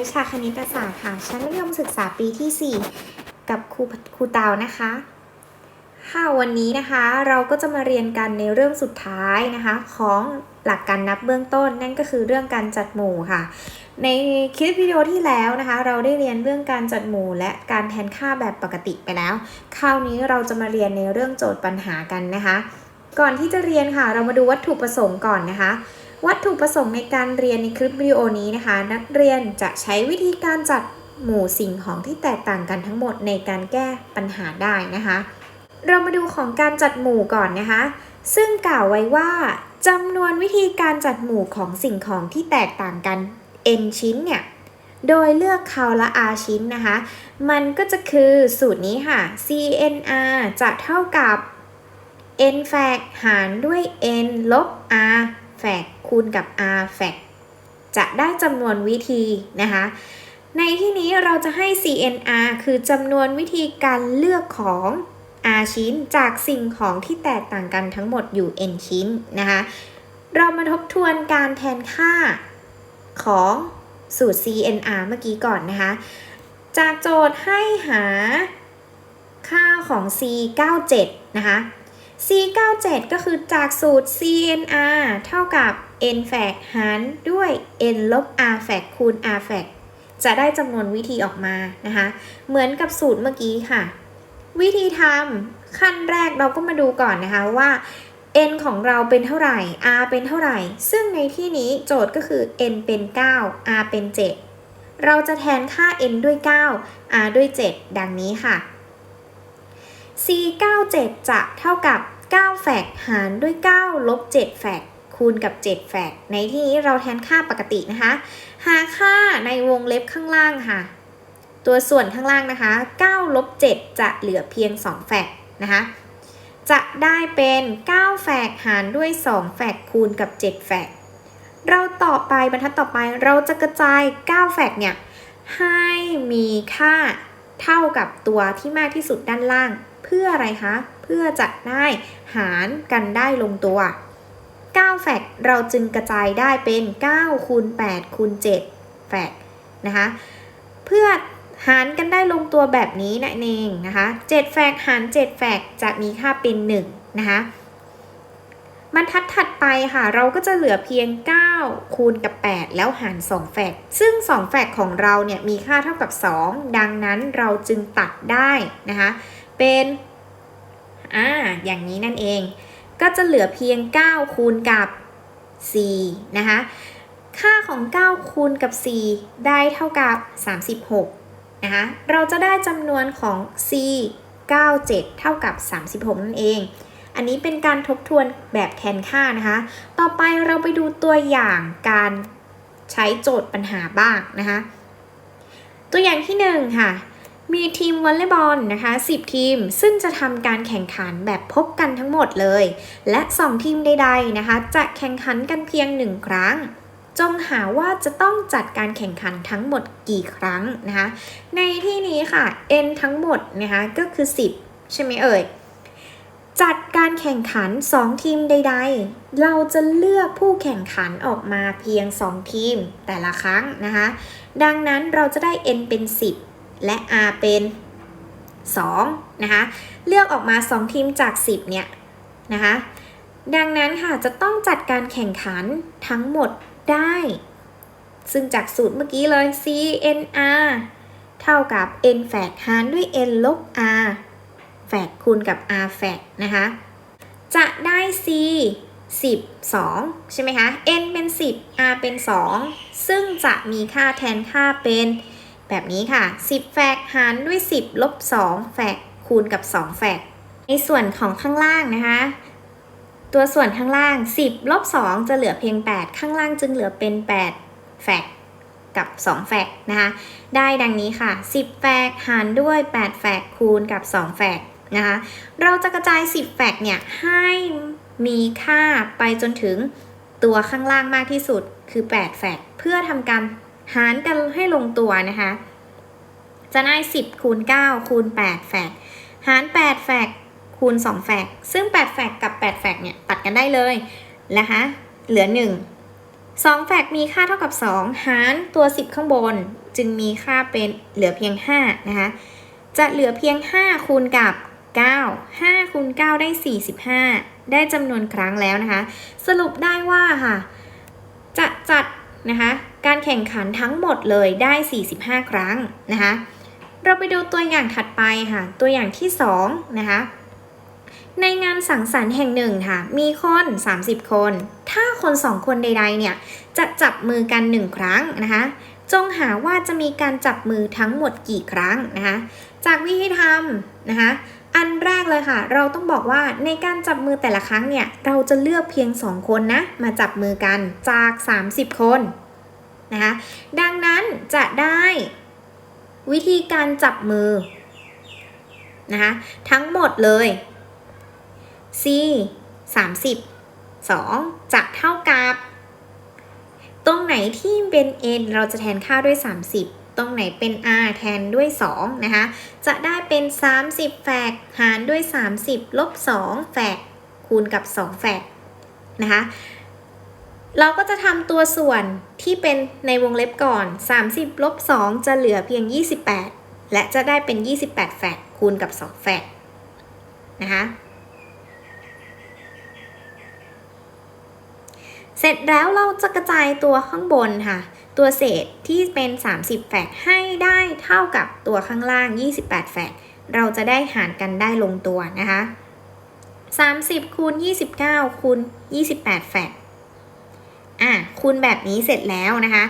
วิชาคณิตศาสตร์ค่ะ ชั้นมัธยมศึกษาปีที่ 4 กับครูครูเตานะคะ ค่ะวันนี้นะคะเราก็จะมาเรียนกันในเรื่องสุดท้ายนะคะ ของหลักการนับเบื้องต้น นั่นก็คือเรื่องการจัดหมู่ค่ะ ในคลิปวิดีโอที่แล้วนะคะ เราได้เรียนเรื่องการจัดหมู่ และการแทนค่าแบบปกติไปแล้ว คราวนี้เราจะมาเรียนในเรื่องโจทย์ปัญหากันนะคะ ก่อนที่จะเรียนค่ะ เรามาดูวัตถุประสงค์ก่อนนะคะ วัตถุประสงค์ในการเรียนในคลิปวิดีโอนี้นะคะ นักเรียนจะใช้วิธีการจัดหมู่สิ่งของที่แตกต่างกันทั้งหมดในการแก้ปัญหาได้นะคะ เรามาดูของการจัดหมู่ก่อนนะคะ ซึ่งกล่าวไว้ว่าจำนวนวิธีการจัดหมู่ของสิ่งของที่แตกต่างกัน n ชิ้นเนี่ย โดยเลือกคาละ r ชิ้นนะคะ มันก็จะคือสูตรนี้ค่ะ cnr จะเท่ากับ n แฟกหารด้วย n ลบ r แฟก คูณกับ r แฟกจะได้จำนวนวิธีนะคะ ในที่นี้เราจะให้ cnr คือจำนวนวิธีการเลือกของ r ชิ้นจากสิ่งของที่แตกต่างกันทั้งหมดอยู่ n ชิ้นนะคะ เรามาทบทวนการแทนค่าของสูตร cnr เมื่อกี้ก่อนนะคะ จากโจทย์ให้หาค่าของ c 97 นะคะ c 97 ก็คือจากสูตร cnr เท่ากับ n แฟกหารด้วย n ลบ r แฟกคูณ r แฟกจะได้จำนวนวิธีออกมานะคะ เหมือนกับสูตรเมื่อกี้ค่ะ วิธีทำขั้นแรกเราก็มาดูก่อนนะคะว่า n ของเราเป็นเท่าไหร่ r เป็นเท่าไหร่ ซึ่งในที่นี้โจทย์ก็คือ n เป็น 9 r เป็น 7 เราจะแทนค่า n ด้วย 9 r ด้วย 7 ดังนี้ค่ะ c 97จะเท่ากับ 9 แฟกหารด้วย 9 ลบ 7 แฟกคูณกับ 7 แฟกในที่นี้เราแทนค่าปกตินะคะ หาค่าในวงเล็บข้างล่างค่ะ ตัวส่วนข้างล่างนะคะ9ลบ7จะเหลือเพียง 2 แฟกนะคะจะได้เป็น9แฟกหารด้วย 2 แฟกคูณกับ 7 แฟกเราต่อไปบรรทัดต่อไปเราจะกระจาย 9 แฟกเนี่ยให้มีค่าเท่ากับตัวที่มากที่สุดด้านล่าง เพื่ออะไรคะ เพื่อจะได้หารกันได้ลงตัว9แฟกเราจึงกระจายได้เป็น9คูณ8คูณ7แฟกนะคะเพื่อหารกันได้ลงตัวแบบนี้นั่นเองนะคะ7แฟกหาร7แฟกจะมีค่าเป็น1นะคะบรรทัดถัดไปค่ะ เราก็จะเหลือเพียง 9 คูณกับ 8 แล้วหาร 2 แฟกซึ่ง 2 แฟกของเราเนี่ยมีค่าเท่ากับ 2 ดังนั้นเราจึงตัดได้นะคะ เป็นอ่าอย่างนี้นั่นเอง ก็จะเหลือเพียง 9 คูณกับ4นะคะ ค่าของ 9 คูณกับ 4 ได้เท่ากับ 36นะคะ เราจะได้จำนวนของ c 97 เท่ากับ 36 นั่นเอง อันนี้เป็นการทบทวนแบบแทนค่านะคะ ต่อไปเราไปดูตัวอย่างการใช้โจทย์ปัญหาบ้างนะคะ ตัวอย่างที่ 1 ค่ะ มีทีมวอลเลย์บอลนะคะ 10 ทีม ซึ่งจะทำการแข่งขันแบบพบกันทั้งหมดเลย และ 2 ทีมใด ๆ นะคะ จะแข่งขันกันเพียง 1 ครั้ง จงหาว่าจะต้องจัดการแข่งขันทั้งหมดกี่ครั้งนะคะ ในที่นี้ค่ะ n ทั้งหมดนะคะก็คือ 10 ใช่ไหมเอ่ย จัดการแข่งขัน 2 ทีมใด ๆ เราจะเลือกผู้แข่งขันออกมาเพียง 2 ทีมแต่ละครั้งนะคะ ดังนั้นเราจะได้ n เป็น 10 และ r เป็น2นะคะ เลือกออกมา 2 ทีมจาก 10 เนี่ยนะคะ ดังนั้นค่ะจะต้องจัดการแข่งขันทั้งหมดได้ ซึ่งจากสูตรเมื่อกี้เลย CNR เท่ากับ n แฟกหารด้วย n ลบ r แฟกคูณกับ r แฟกนะคะ จะได้ c 10 2 ใช่ไหมคะ n เป็น 10 r เป็น 2 ซึ่งจะมีค่าแทนค่าเป็น แบบนี้ค่ะ 10 แฟกหารด้วย 10 ลบ 2 แฟกคูณกับ 2 แฟก ในส่วนของข้างล่างนะคะ ตัวส่วนข้างล่าง 10 ลบ 2 จะเหลือเพียง 8 ข้างล่างจึงเหลือเป็น 8 แฟกกับ 2 แฟกนะคะ ได้ดังนี้ค่ะ 10 แฟกหารด้วย 8 แฟกคูณกับ 2 แฟกนะคะ เราจะกระจาย 10 แฟกเนี่ยให้มีค่าไปจนถึงตัวข้างล่างมากที่สุดคือ 8 แฟกเพื่อทำการ หารกันให้ลงตัวนะคะ จะได้ 10คูณ9คูณ8แฟกหาร8แฟกคูณ2แฟกซึ่ง8แฟกกับ8แฟกเนี่ยตัดกันได้เลยนะคะเหลือ 1 2แฟกมีค่าเท่ากับ 2 หารตัว 10 ข้างบน จึงมีค่าเป็นเหลือเพียง5นะคะจะเหลือเพียง 5 คูณกับ 9 5คูณ9ได้ 45 ได้จำนวนครั้งแล้วนะคะ สรุปได้ว่าค่ะ จะจัดนะคะ การแข่งขันทั้งหมดเลยได้ 45 ครั้งนะคะ เราไปดูตัวอย่างถัดไปค่ะ ตัวอย่างที่2นะคะ ในงานสังสรรค์แห่งหนึ่งค่ะ มีคน 30 คน ถ้าคน 2 คนใดๆเนี่ย จะจับมือกัน 1 ครั้งนะคะ จงหาว่าจะมีการจับมือทั้งหมดกี่ครั้งนะคะ จากวิธีทำนะคะอันแรกเลยค่ะ เราต้องบอกว่าในการจับมือแต่ละครั้งเนี่ย เราจะเลือกเพียง 2 คนนะ มาจับมือกันจาก 30 คน นะคะดังนั้นจะได้วิธีการจับมือนะคะทั้งหมดเลย c 30 2 จะเท่ากับ ตรงไหนที่เป็น n เราจะแทนค่าด้วย 30 ตรงไหนเป็น r แทนด้วย 2 นะคะ จะได้เป็น 30 แฝกหารด้วย 30 ลบ 2 แฝกคูณกับ 2 แฝกนะคะ เราก็จะทำตัวส่วนที่เป็นในวงเล็บก่อน 30ลบ2จะเหลือเพียง 28 และจะได้เป็น 28แฝกคูณกับ 2แฝกนะคะเสร็จแล้วเราจะกระจายตัวข้างบนค่ะ ตัวเศษที่เป็น 30แฝกให้ได้เท่ากับตัวข้างล่าง 28แฝกเราจะได้หารกันได้ลงตัวนะคะ 30 คูณ 29 คูณ 28แฝก อะคูณแบบนี้เสร็จแล้วนะคะ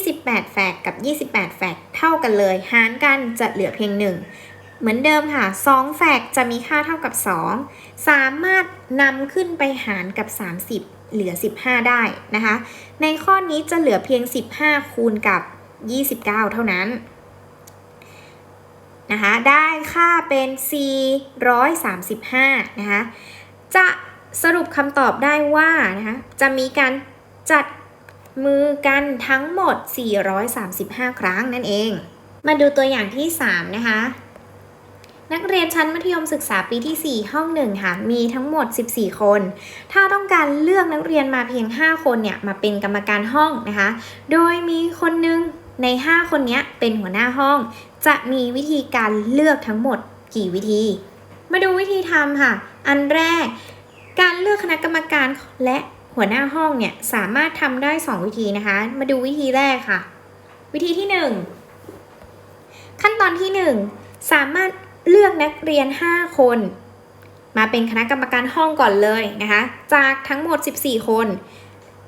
28แฝกกับ 28แฝกเท่ากันเลย หารกันจะเหลือเพียง 1 เหมือนเดิมค่ะ 2แฝกจะมีค่าเท่ากับ 2 สามารถนำขึ้นไปหารกับ 30 เหลือ 15 ได้นะคะ ในข้อนี้จะเหลือเพียง 15 คูณกับ 29 เท่านั้นนะคะได้ค่าเป็น 435 นะคะ จะสรุปคำตอบได้ว่านะคะจะมีการ จัดมือกันทั้งหมด 435 ครั้งนั่นเอง มาดูตัวอย่างที่ 3 นะคะ นักเรียนชั้นมัธยมศึกษาปีที่ 4 ห้องหนึ่งค่ะ มีทั้งหมด 14 คน ถ้าต้องการเลือกนักเรียนมาเพียง 5 คนเนี่ย มาเป็นกรรมการห้องนะคะ โดยมีคนหนึ่งใน 5 คนนี้เป็นหัวหน้าห้อง จะมีวิธีการเลือกทั้งหมดกี่วิธี มาดูวิธีทำค่ะ อันแรก การเลือกคณะกรรมการและ หัวหน้าห้องเนี่ยสามารถทำได้ 2 วิธีนะคะ มาดูวิธีแรกค่ะ วิธีที่ 1 ขั้นตอนที่ 1 สามารถเลือกนักเรียน 5 คน มาเป็นคณะกรรมการห้องก่อนเลยนะคะ จากทั้งหมด 14 คน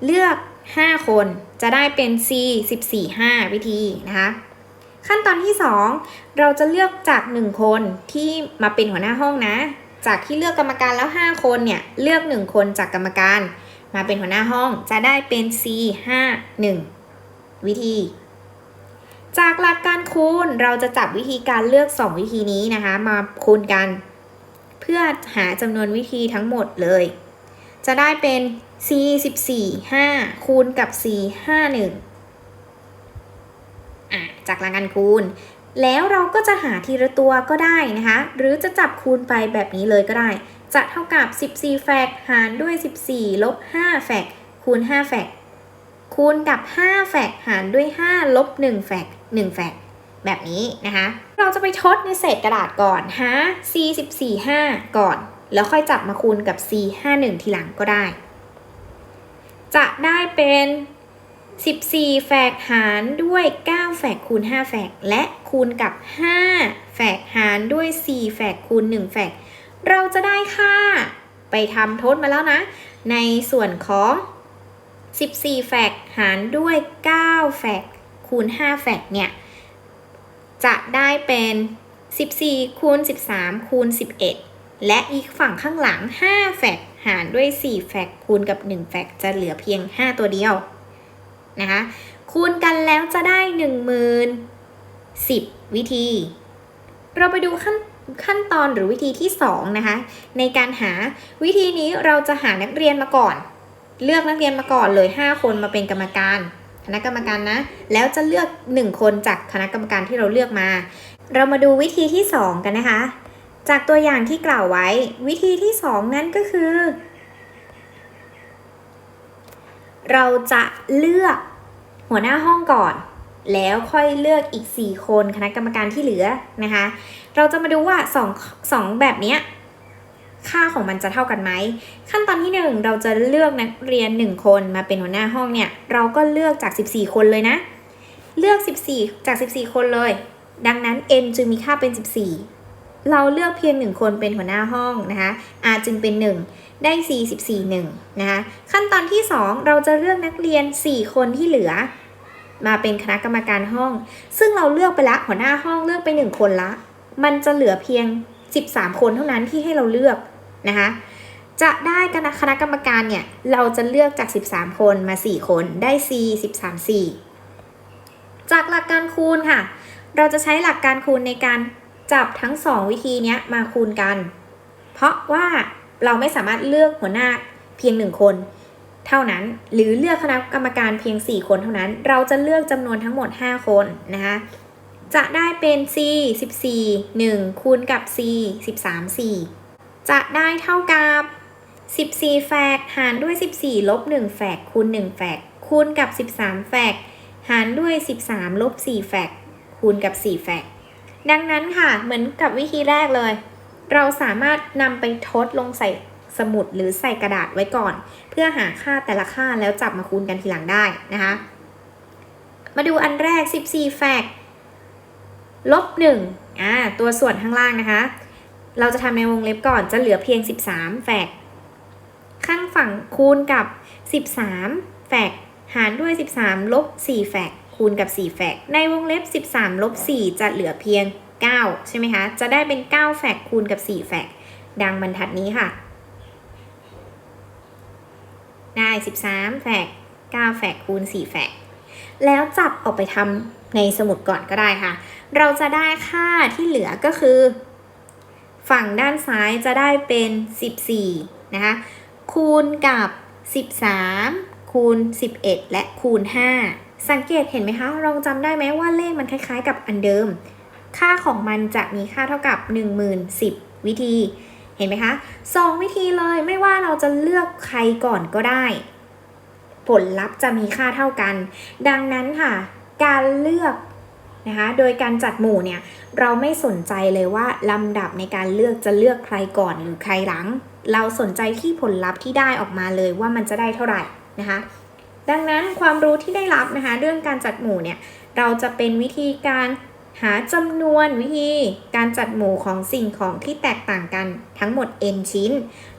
เลือก 5 คนจะได้เป็น C 14 5 วิธีนะคะขั้นตอนที่ 2 เราจะเลือกจาก 1 คนที่มาเป็นหัวหน้าห้องนะ จากที่เลือกกรรมการแล้ว 5 คนเนี่ยเลือก 1 คนจากกรรมการ มาเป็นหัวหน้าห้องจะได้เป็น C 5 1วิธี จากหลักการคูณเราจะจับวิธีการเลือก 2 วิธีนี้นะคะ มาคูณกัน เพื่อหาจำนวนวิธีทั้งหมดเลย จะได้เป็น C 14 5คูณกับ C 5 1อะจากหลักการคูณ แล้วเราก็จะหาทีละตัวก็ได้นะคะ หรือจะจับคูณไปแบบนี้เลยก็ได้ จะเท่ากับ 14 แฟกหารด้วย 14 ลบ 5 แฟกคูณ 5 แฟกคูณกับ 5 แฟกหารด้วย 5 ลบ 1 แฟก1แฟกแบบนี้นะคะ เราจะไปทดในเศษกระดาษก่อนหา c 14 5 ก่อน แล้วค่อยจับมาคูณกับ c 5 1 ทีหลังก็ได้ จะได้เป็น 14แฝกหารด้วย 9แฝกคูณ 5แฝกและคูณกับ 5แฝกหารด้วย 4แฝกคูณ 1แฝก เราจะได้ค่า ไปทำทดมาแล้วนะ ในส่วนของ 14แฝกหารด้วย 9แฝกคูณ 5แฝกเนี่ย จะได้เป็น 14 คูณ 13 คูณ 11 และอีกฝั่งข้างหลัง 5แฝกหารด้วย 4แฝกคูณกับ 1แฝกจะเหลือเพียง 5 ตัวเดียวนะคะคูณกันแล้วจะได้ 1 0,000 10 วิธี เราไปดูขั้น ขั้นตอนหรือวิธีที่2นะคะในการหาวิธีนี้เราจะหานักเรียนมาก่อน เลือกนักเรียนมาก่อนเลย 5 คนมาเป็นกรรมการ คณะกรรมการนะ แล้วจะเลือก 1 คนจากคณะกรรมการที่เราเลือกมา เรามาดูวิธีที่ 2 กันนะคะ จากตัวอย่างที่กล่าวไว้ วิธีที่ 2 นั้นก็คือ เราจะเลือกหัวหน้าห้องก่อน แล้วค่อยเลือกอีก 4 คนคณะกรรมการที่เหลือนะคะ เราจะมาดูว่า2 2แบบนี้ค่าของมันจะเท่ากันไหม ขั้นตอนที่ 1 เราจะเลือกนักเรียน 1 คนมาเป็นหัวหน้าห้องเนี่ย เราก็เลือกจาก 14 คนเลยนะ เลือก 14 จาก 14 คนเลย ดังนั้น n จึงมีค่าเป็น 14 เราเลือกเพียง 1 คนเป็นหัวหน้าห้องนะคะ r จึงเป็น 1 ได้4 14 1นะคะ ขั้นตอนที่ 2 เราจะเลือกนักเรียน 4 คนที่เหลือ มาเป็นคณะกรรมการห้อง ซึ่งเราเลือกไปละหัวหน้าห้องเลือกไป 1 คนละ มันจะเหลือเพียง 13 คนเท่านั้นที่ให้เราเลือกนะคะจะได้คณะคณะกรรมการเนี่ยเราจะเลือกจาก 13 คนมา 4 คนได้ C 13 4จากหลักการคูณค่ะ เราจะใช้หลักการคูณในการจับทั้ง 2 วิธีนี้มาคูณกัน เพราะว่าเราไม่สามารถเลือกหัวหน้าเพียง 1 คน ท่านั้น หรือเลือกคณะกรรมการเพียง 4 คนเท่านั้น เราจะเลือกจำนวนทั้งหมด 5 คนนะคะจะได้เป็น C 14 1 คูณกับ C 13 4 จะได้เท่ากับ 14 แฟกหารด้วย 14 ลบ 1 แฟกคูณ 1 แฟกคูณกับ 13 แฟกหารด้วย 13 ลบ 4 แฟกคูณกับ 4 แฟกดังนั้นค่ะ เหมือนกับวิธีแรกเลย เราสามารถนำไปทดลงใส่ สมุดหรือใส่กระดาษไว้ก่อน เพื่อหาค่าแต่ละค่าแล้วจับมาคูณกันทีหลังได้นะคะ มาดูอันแรก 14 แฟกลบ1อ่าตัวส่วนข้างล่างนะคะ เราจะทำในวงเล็บก่อนจะเหลือเพียง 13 แฟกข้างฝั่งคูณกับ 13 แฟกหารด้วย 13 ลบ 4 แฟกคูณกับ 4 แฟกในวงเล็บ 13 ลบ 4 จะเหลือเพียง 9 ใช่ไหมคะ จะได้เป็น 9 แฟกคูณกับ 4 แฟกดังบรรทัดนี้ค่ะ ได้ 13 แฟก9แฟกคูณ4แฟกแล้วจับออกไปทำในสมุดก่อนก็ได้ค่ะ เราจะได้ค่าที่เหลือก็คือ ฝั่งด้านซ้ายจะได้เป็น 14 นะคะ คูณกับ 13 คูณ 11 และคูณ 5 สังเกตเห็นไหมคะเราจำได้ไหมว่าเลขมันคล้ายๆ กับอันเดิม ค่าของมันจะมีค่าเท่ากับ 10,010 วิธี ห็นไหมคะสองวิธีเลยไม่ว่าเราจะเลือกใครก่อนก็ได้ ผลลัพธ์จะมีค่าเท่ากัน ดังนั้นค่ะ การเลือกนะคะโดยการจัดหมู่เนี่ยเราไม่สนใจเลยว่าลำดับในการเลือกจะเลือกใครก่อนหรือใครหลัง เราสนใจที่ผลลัพธ์ที่ได้ออกมาเลยว่ามันจะได้เท่าไหร่นะคะ ดังนั้นความรู้ที่ได้รับนะคะเรื่องการจัดหมู่เนี่ยเราจะเป็นวิธีการ หาจำนวนวิธีการจัดหมู่ของสิ่งของที่แตกต่างกันทั้งหมด n ชิ้น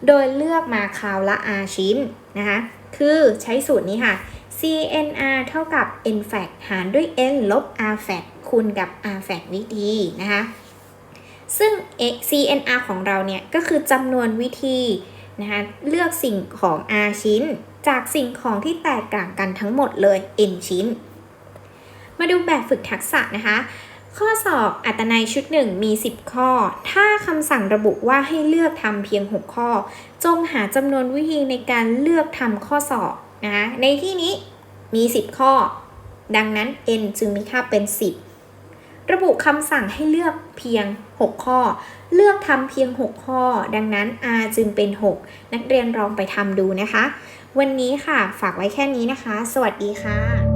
โดยเลือกมาคราวละ r ชิ้นนะคะ คือใช้สูตรนี้ค่ะ CNR เท่ากับ n f a c หารด้วย n ลบ r f a c คูณกับ r f a c วิธีนะคะ ซึ่ง CNR ของเราเนี่ย ก็คือจำนวนวิธีนะคะ เลือกสิ่งของ r ชิ้น จากสิ่งของที่แตกต่างกันทั้งหมดเลย n ชิ้น มาดูแบบฝึกทักษะนะคะ ข้อสอบอัตนัยชุดหนึ่งมี 10 ข้อ ถ้าคำสั่งระบุว่าให้เลือกทำเพียง 6 ข้อ จงหาจำนวนวิธีในการเลือกทำข้อสอบนะคะในที่นี้มี 10 ข้อ ดังนั้น n จึงมีค่าเป็น 10 ระบุคำสั่งให้เลือกเพียง 6 ข้อ เลือกทำเพียง 6 ข้อ ดังนั้น r จึงเป็น 6 นักเรียนลองไปทำดูนะคะ วันนี้ค่ะ ฝากไว้แค่นี้นะคะ สวัสดีค่ะ